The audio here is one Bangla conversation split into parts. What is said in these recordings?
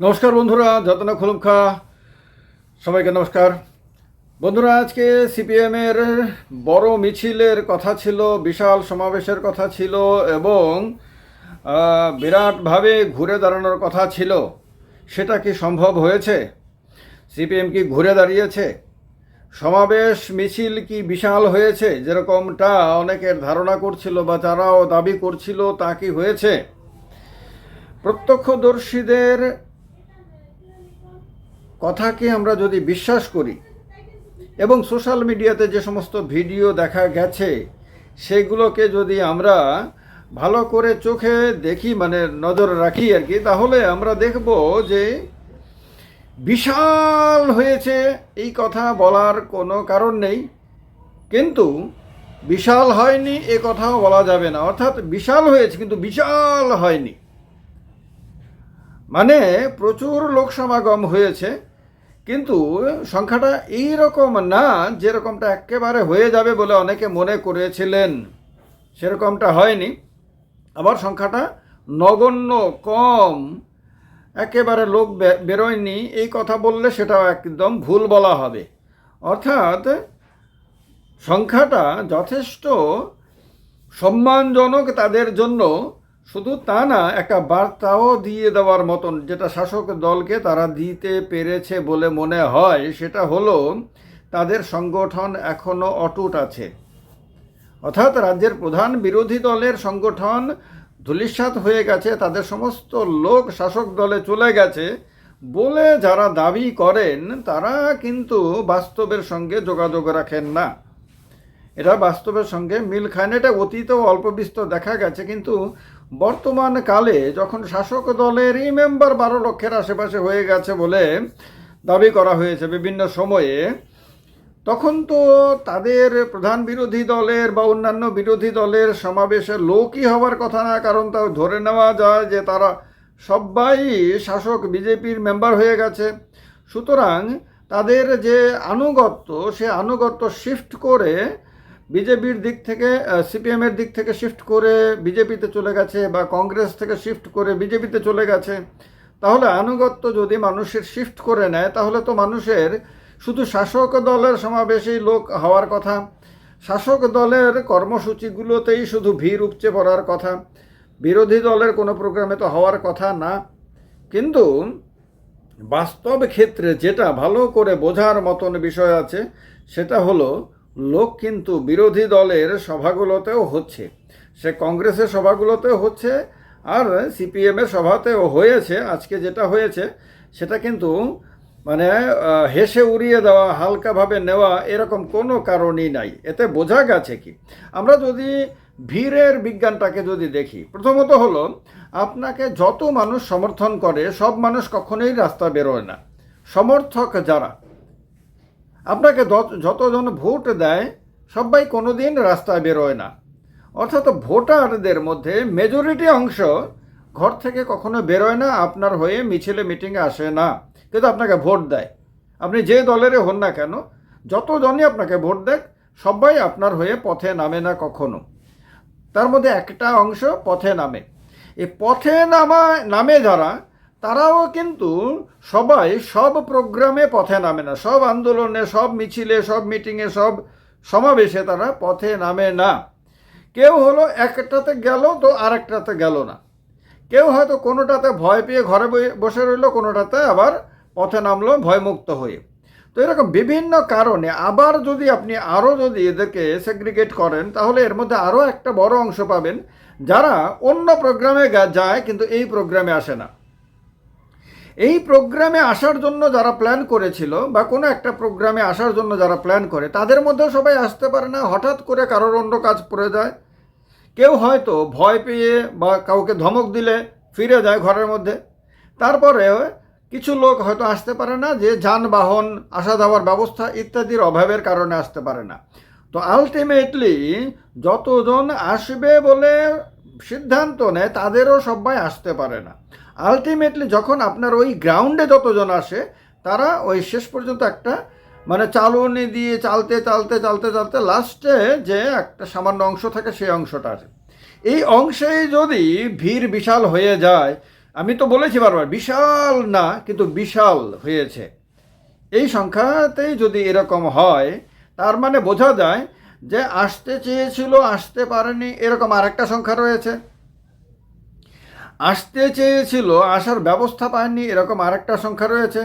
নমস্কার বন্ধুরা, যতনা খুলুমখা, সবাইকে নমস্কার। বন্ধুরা, আজকে সিপিএমের বড় মিছিলের কথা ছিল, বিশাল সমাবেশের কথা ছিল এবং বিরাটভাবে ঘুরে দাঁড়ানোর কথা ছিল। সেটা কি সম্ভব হয়েছে? সিপিএম কি ঘুরে দাঁড়িয়েছে? সমাবেশ, মিছিল কি বিশাল হয়েছে? যেরকমটা অনেকের ধারণা করছিল বা যারাও দাবি করছিল, তা কি হয়েছে? প্রত্যক্ষদর্শীদের কথাকে আমরা যদি বিশ্বাস করি এবং সোশ্যাল মিডিয়াতে যে সমস্ত ভিডিও দেখা গেছে, সেগুলোকে যদি আমরা ভালো করে চোখে দেখি মানে নজর রাখি আর কি, তাহলে আমরা দেখব যে বিশাল হয়েছে এই কথা বলার কোনো কারণ নেই। কিন্তু বিশাল হয়নি, এ কথাও বলা যাবে না। অর্থাৎ বিশাল হয়েছে, কিন্তু বিশাল হয়নি। মানে প্রচুর লোক সমাগম হয়েছে। কিন্তু সংখ্যাটা এই রকম না যেরকমটা একেবারে হয়ে যাবে বলে অনেকে মনে করেছিলেন। সেরকমটা হয়নি। আবার সংখ্যাটা নগণ্য কম, একেবারে লোক বেরোয়নি, এই কথা বললে সেটাও একদম ভুল বলা হবে। অর্থাৎ সংখ্যাটা যথেষ্ট সম্মানজনক তাদের জন্য শুধু তা না, একটা বার্তাও দিয়ে দেওয়ার মতন যেটা শাসক দলকে তারা দিতে পেরেছে বলে মনে হয়, সেটা হলো তাদের সংগঠন এখনও অটুট আছে। অর্থাৎ রাজ্যের প্রধান বিরোধী দলের সংগঠন ধূলিসাৎ হয়ে গেছে, তাদের সমস্ত লোক শাসক দলে চলে গেছে বলে যারা দাবি করেন, তারা কিন্তু বাস্তবের সঙ্গে যোগাযোগ রাখেন না। এটা বাস্তবের সঙ্গে মিল খায় না, এটা অতীতেও অল্প বিস্তর দেখা গেছে, কিন্তু বর্তমান কালে যখন শাসক দলেরই মেম্বার বারো লক্ষের আশেপাশে হয়ে গেছে বলে দাবি করা হয়েছে বিভিন্ন সময়ে, তখন তো তাদের প্রধান বিরোধী দলের বা অন্যান্য বিরোধী দলের সমাবেশে লোকই হওয়ার কথা না, কারণ তাও ধরে নেওয়া যায় যে তারা সবাই শাসক বিজেপির মেম্বার হয়ে গেছে। সুতরাং তাদের যে আনুগত্য, সে আনুগত্য শিফট করে বিজেপির দিক থেকে সিপিএমের দিক থেকে শিফট করে বিজেপিতে চলে গেছে বা কংগ্রেস থেকে শিফট করে বিজেপিতে চলে গেছে, তাহলে আনুগত্য যদি মানুষের শিফট করে নেয়, তাহলে তো মানুষের শুধু শাসক দলের সমাবেশেই লোক হওয়ার কথা। শাসক দলের কর্মসূচিগুলোতেই শুধু ভিড় উপচে পড়ার কথা। বিরোধী দলের কোনো প্রোগ্রামে তো হওয়ার কথা না। কিন্তু বাস্তব ক্ষেত্রে যেটা ভালো করে বোঝার মতন বিষয় আছে, সেটা হলো লোক কিন্তু বিরোধী দলের সভাগুলোতেও হচ্ছে। সে কংগ্রেসের সভাগুলোতেও হচ্ছে আর সিপিএমের সভাতেও হয়েছে। আজকে যেটা হয়েছে, সেটা কিন্তু মানে হেসে উড়িয়ে দেওয়া, হালকাভাবে নেওয়া এরকম কোনো কারণই নাই। এতে বোঝা গেছে কি? আমরা যদি ভিড়ের বিজ্ঞানটাকে যদি দেখি, প্রথমত হলো, আপনাকে যত মানুষ সমর্থন করে, সব মানুষ কখনোই রাস্তা বেরোয় না। সমর্থক যারা আপনাকে যত- যতজন ভোট দেয়, সবাই কোনো দিন রাস্তায় বেরোয় না। অর্থাৎ ভোটারদের মধ্যে মেজরিটি অংশ ঘর থেকে কখনো বেরোয় না, আপনার হয়ে মিছিলে মিটিংয়ে আসে না, কিন্তু আপনাকে ভোট দেয়। আপনি যে দলেরই হন না কেন, যতজনই আপনাকে ভোট দেয় সবাই আপনার হয়ে পথে নামে না কখনো। তার মধ্যে একটা অংশ পথে নামে। এই পথে নামা নামে যারা তারাও কিন্তু সবাই সব প্রোগ্রামে পথে নামে না। সব আন্দোলনে, সব মিছিলে, সব মিটিংয়ে, সব সমাবেশে তারা পথে নামে না। কেউ হলো একটাতে গেল তো আরেকটাতে গেল না। কেউ হয়তো কোনোটাতে ভয় পেয়ে ঘরে বসে রইল, কোনোটাতে আবার পথে নামলো, ভয়মুক্ত হয়ে। তো এরকম বিভিন্ন কারণে আবার যদি আপনি আরও যদি এদেরকে সেগ্রিগেট করেন, তাহলে এর মধ্যে আরও একটা বড় অংশ পাবেন যারা অন্য প্রোগ্রামে যায় কিন্তু এই প্রোগ্রামে আসে না। এই প্রোগ্রামে আসার জন্য যারা প্ল্যান করেছিল বা কোনো একটা প্রোগ্রামে আসার জন্য যারা প্ল্যান করে, তাদের মধ্যেও সবাই আসতে পারে না। হঠাৎ করে কারোর অন্য কাজ পড়ে যায়। কেউ হয়তো ভয় পেয়ে বা কাউকে ধমক দিলে ফিরে যায় ঘরের মধ্যে। তারপরে কিছু লোক হয়তো আসতে পারে না, যে যানবাহন, আসা যাওয়ার ব্যবস্থা ইত্যাদির অভাবের কারণে আসতে পারে না। তো আলটিমেটলি যতজন আসবে বলে সিদ্ধান্ত নেয়, তাদেরও সবাই আসতে পারে না। আলটিমেটলি যখন আপনার ওই গ্রাউন্ডে যতজন আসে, তারা ওই শেষ পর্যন্ত একটা মানে চালুনি দিয়ে চালতে চালতে চালতে চালতে লাস্টে যে একটা সামান্য অংশ থাকে, সেই অংশটা আসে এই অংশেই যদি ভিড় বিশাল হয়ে যায়, আমি তো বলেছি বারবার, বিশাল না, কিন্তু বিশাল হয়েছে। এই সংখ্যাতেই যদি এরকম হয়, তার মানে বোঝা যায় যে আসতে চেয়েছিল, আসতে পারেনি, এরকম আরেকটা সংখ্যা রয়েছে। আসতে চেয়েছিল, আসার ব্যবস্থা পায়নি এরকম আরেকটা সংখ্যা রয়েছে।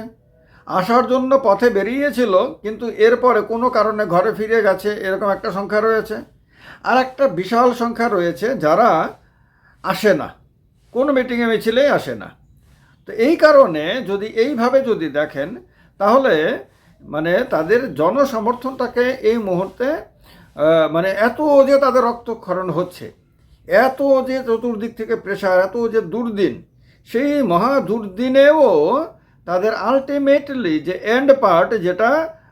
আসার জন্য পথে বেরিয়েছিল, কিন্তু এরপরে কোনো কারণে ঘরে ফিরে গেছে, এরকম একটা সংখ্যা রয়েছে। আর একটা বিশাল সংখ্যা রয়েছে যারা আসে না। কোনো মিটিংয়ে মিছিলেই আসে না। তো এই কারণে যদি এইভাবে যদি দেখেন, তাহলে মানে তাদের জনসমর্থনটাকে এই মুহূর্তে মানে এত যে তাদের রক্তক্ষরণ হচ্ছে এত যে চতুর্দিক থেকে প্রেশার এত যে দুর্দিন, সেই মহা দুর্দিনেও তাদের আলটিমেটলি যে এন্ড পার্ট যেটা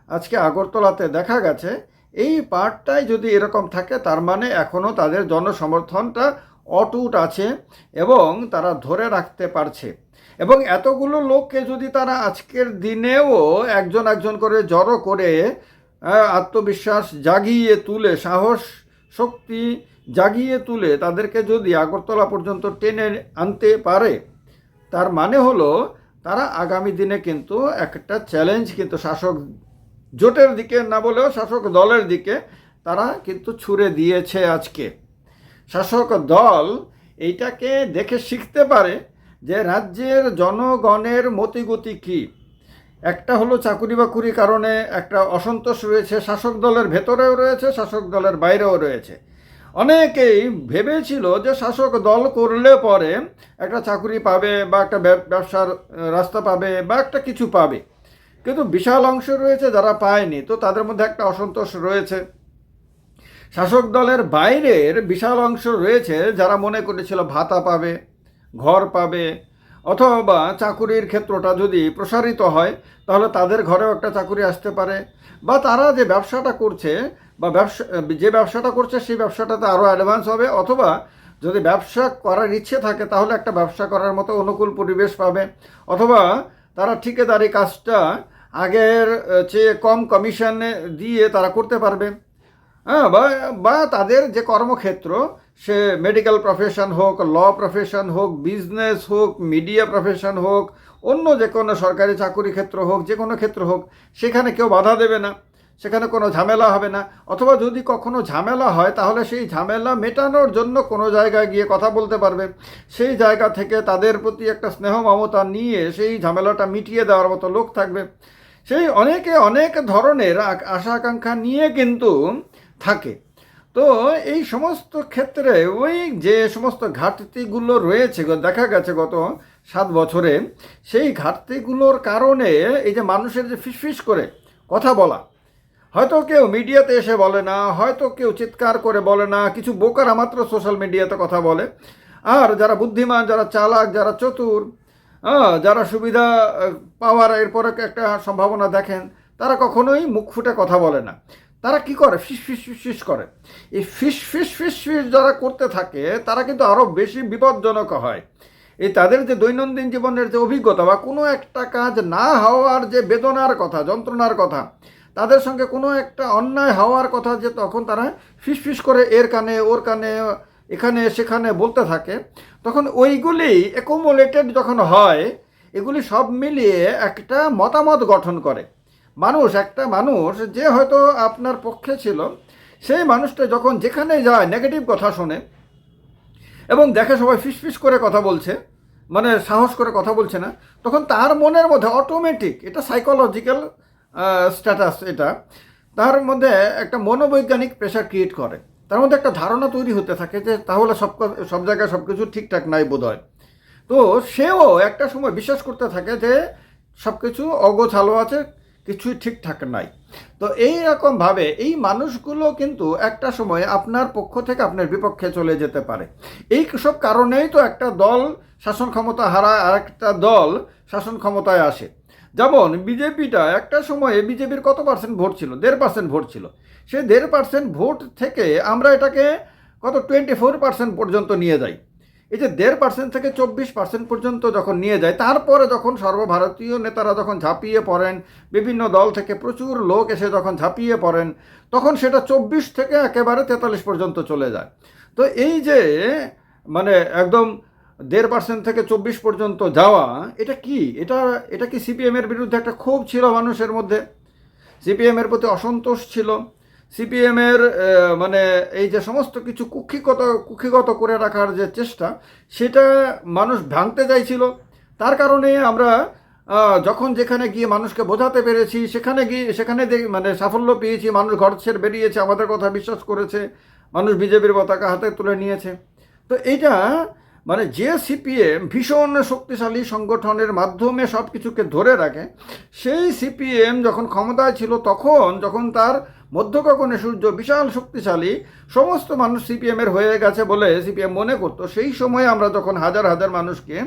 আজকে আগরতলাতে দেখা গেছে, এই পার্টটাই যদি এরকম থাকে, তার মানে এখনও তাদের জনসমর্থনটা অটুট আছে এবং তারা ধরে রাখতে পারছে। এবং এতগুলো লোককে যদি তারা আজকের দিনেও একজন একজন করে জড়ো করে আত্মবিশ্বাস জাগিয়ে তুলে, সাহস, শক্তি জাগিয়ে তুলে তাদেরকে যদি আগরতলা পর্যন্ত টেনে আনতে পারে, তার মানে হলো তারা আগামী দিনে কিন্তু একটা চ্যালেঞ্জ কিন্তু শাসক জোটের দিকে না বলেও শাসক দলের দিকে তারা কিন্তু ছুড়ে দিয়েছে আজকে। শাসক দল এইটাকে দেখে শিখতে পারে যে রাজ্যের জনগণের মতিগতি কী। একটা হলো চাকুরি বাকুরি কারণে একটা অসন্তোষ রয়েছে শাসক দলের ভেতরেও রয়েছে, শাসক দলের বাইরেও রয়েছে। অনেকেই ভেবেছিল যে শাসক দল করলে পরে একটা চাকুরি পাবে বা একটা ব্যবসার রাস্তা পাবে বা একটা কিছু পাবে। কিন্তু বিশাল অংশ রয়েছে যারা পায়নি, তো তাদের মধ্যে একটা অসন্তোষ রয়েছে। শাসক দলের বাইরের বিশাল অংশ রয়েছে যারা মনে করেছিল ভাতা পাবে, ঘর পাবে, অথবা চাকুরির ক্ষেত্রটা যদি প্রসারিত হয়, তাহলে তাদের ঘরেও একটা চাকুরি আসতে পারে। বা তারা যে ব্যবসাটা করছে বা ব্যবসা, যে ব্যবসাটা করছে সেই ব্যবসাটাতে আরও অ্যাডভান্স হবে, অথবা যদি ব্যবসা করার ইচ্ছে থাকে তাহলে একটা ব্যবসা করার মতো অনুকূল পরিবেশ পাবে, অথবা তারা ঠিকাদারি কাজটা আগের চেয়ে কম কমিশনে দিয়ে তারা করতে পারবে। হ্যাঁ বা বা তাদের যে কর্মক্ষেত্র, সে মেডিকেল প্রফেশন হোক ল প্রফেশন হোক বিজনেস হোক মিডিয়া প্রফেশন হোক, অন্য যে কোনো সরকারি চাকুরি ক্ষেত্র হোক, যে কোনো ক্ষেত্র হোক, সেখানে কেউ বাধা দেবে না। সেখানে কোনো ঝামেলা হবে না। অথবা যদি কখনো ঝামেলা হয়, তাহলে সেই ঝামেলা মেটানোর জন্য কোনো জায়গায় গিয়ে কথা বলতে পারবে। সেই জায়গা থেকে তাদের প্রতি একটা স্নেহ মমতা নিয়ে সেই ঝামেলাটা মিটিয়ে দেওয়ার মতো লোক থাকবে। সেই অনেকে অনেক ধরনের আশা আকাঙ্ক্ষা নিয়ে কিন্তু থাকে। তো এই সমস্ত ক্ষেত্রে ওই যে সমস্ত ঘাটতিগুলো রয়েছে দেখা গেছে গত সাত বছরে, সেই ঘাটতিগুলোর কারণে এই যে মানুষের যে ফিসফিস করে কথা বলা হয়তো কেউ মিডিয়াতে এসে বলে না, হয়তো কেউ চিৎকার করে বলে না, কিছু বোকারা মাত্র সোশ্যাল মিডিয়াতে কথা বলে। আর যারা বুদ্ধিমান, যারা চালাক, যারা চতুর যারা সুবিধা পাওয়ার এরপরে একটা সম্ভাবনা দেখেন, তারা কখনোই মুখ ফুটে কথা বলে না। তারা কি করে? ফিস ফিস ফিস করে। এই ফিস ফিস ফিস ফিস যারা করতে থাকে, তারা কিন্তু আরও বেশি বিপজ্জনক হয়। এই তাদের যে দৈনন্দিন জীবনের যে অভিজ্ঞতা বা কোনো একটা কাজ না হওয়ার যে বেদনার কথা, যন্ত্রণার কথা তাদের সঙ্গে কোনো একটা অন্যায় হওয়ার কথা যে তখন তারা ফিস ফিস করে এর কানে, ওর কানে, এখানে, সেখানে বলতে থাকে, তখন ওইগুলি অ্যাকোমোলেটেড যখন হয়, এগুলি সব মিলিয়ে একটা মতামত গঠন করে। মানুষ, একটা মানুষ যে হয়তো আপনার পক্ষে ছিল, সেই মানুষটা যখন যেখানে যায় নেগেটিভ কথা শোনে এবং দেখে সবাই ফিসফিস করে কথা বলছে মানে সাহস করে কথা বলছে না, তখন তার মনের মধ্যে অটোমেটিক এটা সাইকোলজিক্যাল স্ট্যাটাস এটা, তার মধ্যে একটা মনোবৈজ্ঞানিক প্রেশার ক্রিয়েট করে। তার মধ্যে একটা ধারণা তৈরি হতে থাকে যে তাহলে সব সব জায়গায় সব কিছু ঠিকঠাক নাই বোধ হয় তো সেও একটা সময় বিশ্বাস করতে থাকে যে সব কিছু অগোছালো আছে, কিছুই ঠিকঠাক নাই। তো এই রকমভাবে এই মানুষগুলো কিন্তু একটা সময় আপনার পক্ষ থেকে আপনার বিপক্ষে চলে যেতে পারে। এই সব কারণেই তো একটা দল শাসন ক্ষমতা হারায় আর একটা দল শাসন ক্ষমতায় আসে। যেমন বিজেপিটা একটা সময়ে বিজেপির কত পার্সেন্ট ভোট ছিল? দেড় পার্সেন্ট ভোট ছিল। সে দেড় পার্সেন্ট ভোট থেকে আমরা এটাকে কত? টোয়েন্টি ফোর পার্সেন্ট পর্যন্ত নিয়ে যাই। এই যে দেড় পার্সেন্ট থেকে চব্বিশ পার্সেন্ট পর্যন্ত যখন নিয়ে যায় তারপরে যখন সর্বভারতীয় নেতারা যখন ঝাঁপিয়ে পড়েন, বিভিন্ন দল থেকে প্রচুর লোক এসে যখন ঝাঁপিয়ে পড়েন, তখন সেটা চব্বিশ থেকে একেবারে তেতাল্লিশ পর্যন্ত চলে যায়। তো এই যে মানে একদম দেড় পার্সেন্ট থেকে চব্বিশ পর্যন্ত যাওয়া, এটা কি? এটা এটা কি সিপিএমের বিরুদ্ধে একটা ক্ষোভ ছিল মানুষের মধ্যে? সিপিএমের প্রতি অসন্তোষ ছিল? সিপিএমের মানে এই যে সমস্ত কিছু কুক্ষিগত কুক্ষিগত করে রাখার যে চেষ্টা, সেটা মানুষ ভাঙতে চাইছিল। তার কারণে আমরা যখন যেখানে গিয়ে মানুষকে বোঝাতে পেরেছি, সেখানে গিয়ে, সেখানে মানে সাফল্য পেয়েছি, মানুষ ঘর ছেড়ে বেরিয়েছে, আমাদের কথা বিশ্বাস করেছে, মানুষ বিজেপির পতাকা হাতে তুলে নিয়েছে। তো এইটা মানে যে সিপিএম ভীষণ শক্তিশালী সংগঠনের মাধ্যমে সব কিছুকে ধরে রাখে, সেই সিপিএম যখন ক্ষমতায় ছিল তখন যখন তার মধ্যকগণে সূর্য বিশাল শক্তিশালী সমস্ত মানুষ সিপিএমের হয়ে গেছে বলে সিপিএম মনে করতো, সেই সময়ে আমরা যখন হাজার হাজার মানুষকে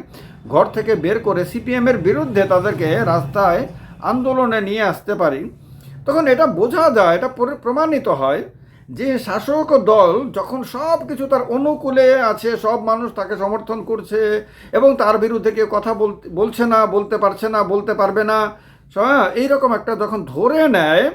ঘর থেকে বের করে সিপিএমের বিরুদ্ধে তাদেরকে রাস্তায় আন্দোলনে নিয়ে আসতে পারি, তখন এটা বোঝা যায়, এটা প্রমাণিত হয় যে শাসক দল যখন সব কিছু তার অনুকূলে আছে, সব মানুষ তাকে সমর্থন করছে এবং তার বিরুদ্ধে কেউ কথা বলছে না, বলতে পারছে না, বলতে পারবে না, স- এইরকম একটা যখন ধরে নেয়,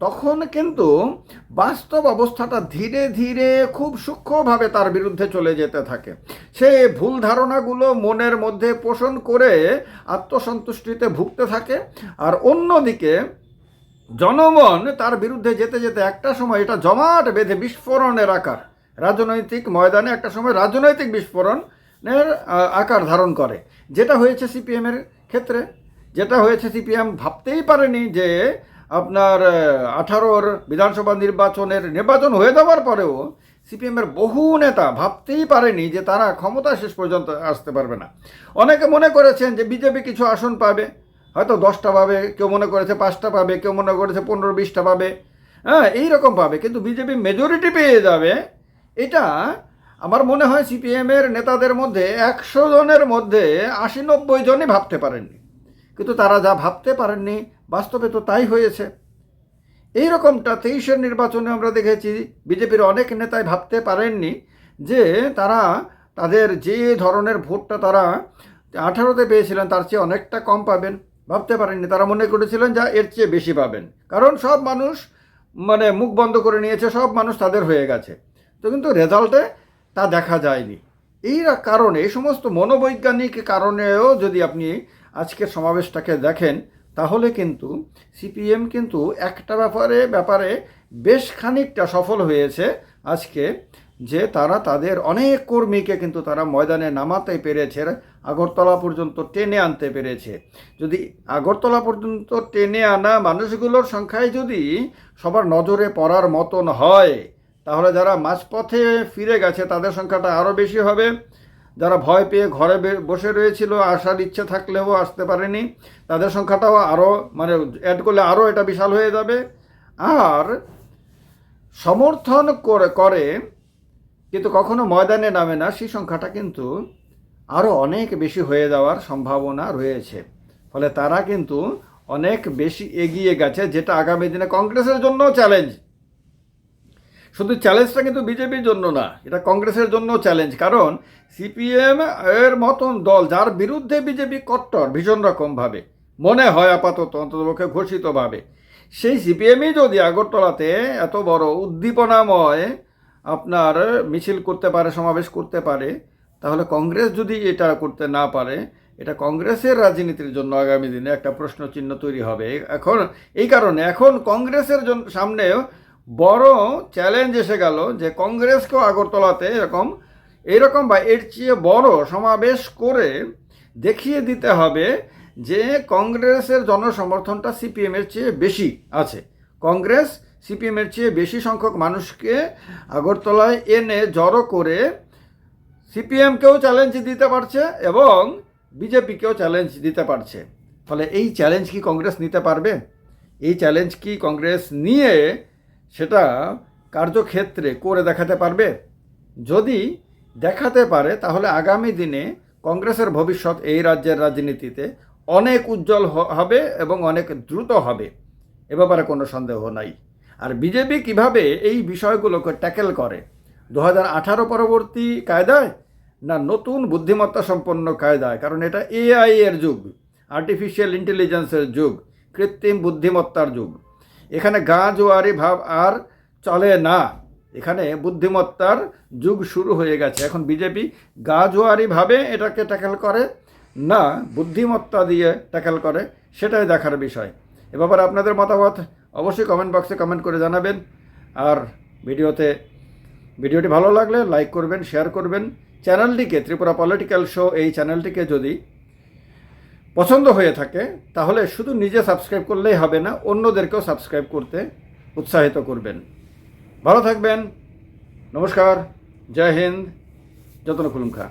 তখন কিন্তু বাস্তব অবস্থাটা ধীরে ধীরে খুব সূক্ষ্মভাবে তার বিরুদ্ধে চলে যেতে থাকে। সে ভুল ধারণাগুলো মনের মধ্যে পোষণ করে আত্মসন্তুষ্টিতে ভুগতে থাকে। আর অন্যদিকে জনগণ তার বিরুদ্ধে যেতে যেতে একটা সময় এটা জমাট বেঁধে বিস্ফোরণের আকার। রাজনৈতিক ময়দানে একটা সময় রাজনৈতিক বিস্ফোরণের আকার ধারণ করে। যেটা হয়েছে সিপিএমের ক্ষেত্রে, যেটা হয়েছে সিপিএম ভাবতেই পারেনি যে আপনার আঠারোর বিধানসভা নির্বাচনের নির্বাচন হয়ে যাওয়ার পরেও সিপিএমের বহু নেতা ভাবতেই পারেনি যে তারা ক্ষমতা শেষ পর্যন্ত আসতে পারবে না। অনেকে মনে করেছেন যে বিজেপি কিছু আসন পাবে। হয়তো দশটা পাবে, কেউ মনে করেছে পাঁচটা পাবে, কেউ মনে করেছে পনেরো, বিশটা পাবে। হ্যাঁ এইরকম পাবে, কিন্তু বিজেপি মেজরিটি পেয়ে যাবে। এটা আমার মনে হয় সিপিএমের নেতাদের মধ্যে একশো জনের মধ্যে আশি, নব্বই জনই ভাবতে পারেননি। কিন্তু তারা যা ভাবতে পারেননি, বাস্তবে তো তাই হয়েছে। এই রকমটা তেইশের নির্বাচনে আমরা দেখেছি, বিজেপির অনেক নেতাই ভাবতে পারেননি যে তারা তাদের যে ধরনের ভোটটা তারা আঠারোতে পেয়েছিলেন, তার চেয়ে অনেকটা কম পাবেন। ভাবতে পারেননি। তারা মনে করেছিলেন যা এর চেয়ে বেশি পাবেন। কারণ সব মানুষ মানে মুখ বন্ধ করে নিয়েছে, সব মানুষ তাদের হয়ে গেছে। তো কিন্তু রেজাল্টে তা দেখা যায়নি। এই কারণে, এই সমস্ত মনোবৈজ্ঞানিক কারণেও যদি আপনি আজকের সমাবেশটাকে দেখেন, তাহলে কিন্তু সিপিএম কিন্তু একটা ব্যাপারে ব্যাপারে বেশ খানিকটা সফল হয়েছে আজকে, যে তারা তাদের অনেক কর্মীকে কিন্তু তারা ময়দানে নামাতে পেরেছে। আগরতলা পর্যন্ত টেনে আনতে পেরেছে। যদি আগরতলা পর্যন্ত টেনে আনা মানুষগুলোর সংখ্যায় যদি সবার নজরে পড়ার মতন হয়, তাহলে যারা মাঝপথে ফিরে গেছে, তাদের সংখ্যাটা আরও বেশি হবে। যারা ভয় পেয়ে ঘরে বসে রয়েছিল, আসার ইচ্ছে থাকলেও আসতে পারেনি, তাদের সংখ্যাটাও আরও মানে অ্যাড করলে আরও এটা বিশাল হয়ে যাবে। আর সমর্থন করে করে, কিন্তু কখনো ময়দানে নামে না, সেই সংখ্যাটা কিন্তু আরও অনেক বেশি হয়ে যাওয়ার সম্ভাবনা রয়েছে। ফলে তারা কিন্তু অনেক বেশি এগিয়ে গেছে, যেটা আগামী দিনে কংগ্রেসের জন্য চ্যালেঞ্জ শুধু চ্যালেঞ্জটা কিন্তু বিজেপির জন্য না, এটা কংগ্রেসের জন্য চ্যালেঞ্জ কারণ সিপিএম এর মতন দল, যার বিরুদ্ধে বিজেপি কট্টর ভীষণ রকমভাবে, মনে হয় আপাতত অন্ততপক্ষে ঘোষিতভাবে, সেই সিপিএমই যদি আগরতলাতে এত বড় উদ্দীপনাময় আপনার মিছিল করতে পারে, সমাবেশ করতে পারে তাহলে কংগ্রেস যদি এটা করতে না পারে, এটা কংগ্রেসের রাজনীতির জন্য আগামী দিনে একটা প্রশ্ন চিহ্ন তৈরি হবে। এখন এই কারণে এখন কংগ্রেসের সামনে বড় চ্যালেঞ্জ এসে গেল যে কংগ্রেসকেও আগরতলাতে এরকম এরকম বা এর চেয়ে বড় সমাবেশ করে দেখিয়ে দিতে হবে যে কংগ্রেসের জনসমর্থনটা সিপিএমের চেয়ে বেশি আছে। কংগ্রেস সিপিএমের চেয়ে বেশি সংখ্যক মানুষকে আগরতলায় এনে জড়ো করে সিপিএমকেও চ্যালেঞ্জ দিতে পারছে এবং বিজেপিকেও চ্যালেঞ্জ দিতে পারছে। ফলে এই চ্যালেঞ্জ কি কংগ্রেস নিতে পারবে? এই চ্যালেঞ্জ কি কংগ্রেস নিয়ে সেটা কার্যক্ষেত্রে করে দেখাতে পারবে? যদি দেখাতে পারে, তাহলে আগামী দিনে কংগ্রেসের ভবিষ্যৎ এই রাজ্যের রাজনীতিতে অনেক উজ্জ্বল হবে এবং অনেক দ্রুত হবে। এ ব্যাপারে কোনো সন্দেহ নাই। আর বিজেপি কীভাবে এই বিষয়গুলোকে ট্যাকেল করে? দু হাজার আঠারো পরবর্তী কায়দায় না নতুন বুদ্ধিমত্তা সম্পন্ন কায়দায়? কারণ এটা এআই এর যুগ আর্টিফিশিয়াল ইন্টেলিজেন্সের যুগ, কৃত্রিম বুদ্ধিমত্তার যুগ। এখানে গা জোয়ারি ভাব আর চলে না। এখানে বুদ্ধিমত্তার যুগ শুরু হয়ে গেছে। এখন বিজেপি গাজোয়ারিভাবে এটাকে ট্যাকেল করে না বুদ্ধিমত্তা দিয়ে ট্যাকেল করে, সেটাই দেখার বিষয়। এ ব্যাপারে আপনাদের মতামত অবশ্যই কমেন্ট বক্সে কমেন্ট করে জানাবেন। আর ভিডিওতে ভিডিওটি ভালো লাগলে লাইক করবেন, শেয়ার করবেন। চ্যানেলটিকে ত্রিপুরা পলিটিক্যাল শো এই চ্যানেলটিকে যদি পছন্দ হয়ে থাকে, তাহলে শুধু নিজে সাবস্ক্রাইব করলেই হবে না, অন্যদেরকেও সাবস্ক্রাইব করতে উৎসাহিত করবেন। ভালো থাকবেন। নমস্কার। জয় হিন্দ। যতন খুলুমখা